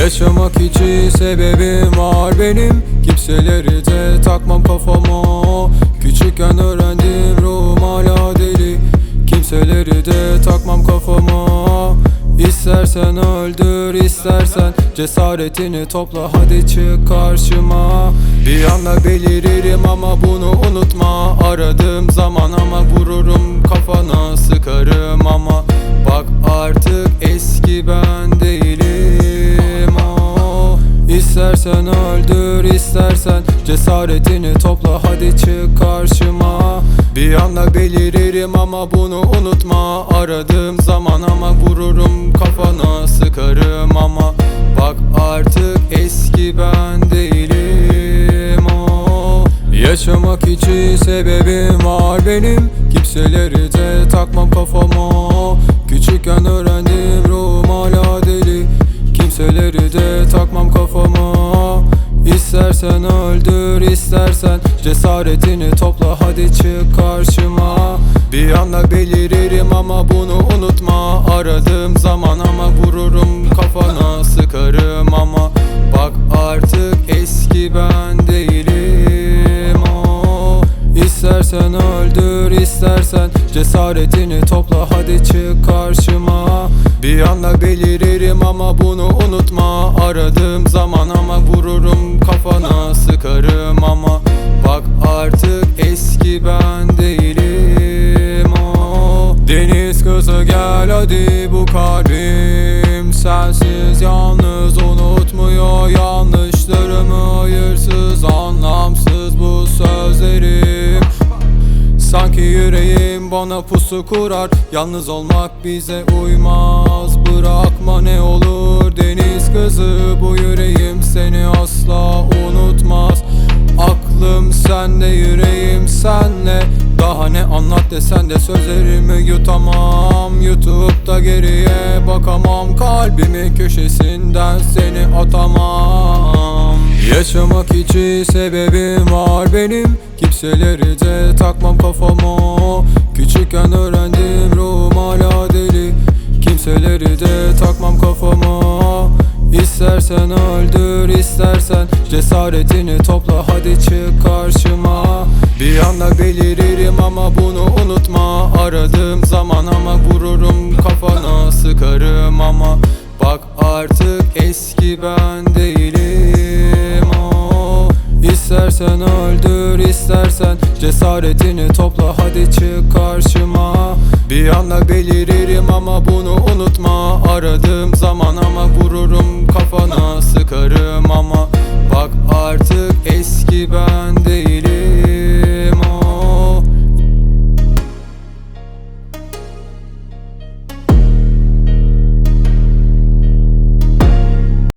Yaşamak için sebebim var benim. Kimseleri de takmam kafama. Küçükken öğrendim ruhum hala deli. Kimseleri de takmam kafama. İstersen öldür istersen Cesaretini topla. Hadi çık karşıma. Bir anda beliririm ama bunu unutma. Aradığım zaman ama vururum kafana. Sıkarım ama bak artık İstersen öldür istersen Cesaretini topla hadi çık karşıma. Bir anda beliririm ama bunu unutma. Aradığım zaman ama vururum kafana Sıkarım ama. Bak artık eski ben değilim oh. Yaşamak için sebebim var benim. Kimseleri de takmam kafama. Küçükken öğrendim ruhum hala deli. Kimseleri de takmam kafama İstersen öldür istersen Cesaretini topla hadi çık karşıma. Bir anda beliririm ama bunu unutma. Aradığım zaman ama vururum kafana Sıkarım ama bak artık eski ben değilim. Oh. İstersen öldür istersen Cesaretini topla hadi çık karşıma. Bir anda beliririm ama bunu unutma. Aradığım zaman ama vururum gel hadi bu kalbim Sensiz yalnız unutmuyor yanlışlarımı Hayırsız anlamsız bu sözlerim. Sanki yüreğim bana pusu kurar Yalnız olmak bize uymaz. Bırakma ne olur deniz kızı Bu yüreğim seni asla unutmaz. Aklım sende yüreğim senle Daha ne anlat desen de sözlerimi yutamam Geriye bakamam. Kalbimin köşesinden seni atamam. Yaşamak için sebebim var benim. Kimseleri de takmam kafama Küçükken öğrendim ruhum hala deli. Kimseleri de takmam kafama İstersen öldür istersen Cesaretini topla. Hadi çık karşıma Bir anda beliririm ama bunu unutma. Aradığım zaman ama vururum kafana. Sıkarım ama bak artık eski ben değilim. Oh. İstersen öldür istersen Cesaretini topla. Hadi çık karşıma. Bir anda beliririm ama bunu unutma. Aradığım zaman ama vururum kafana. Sıkarım ama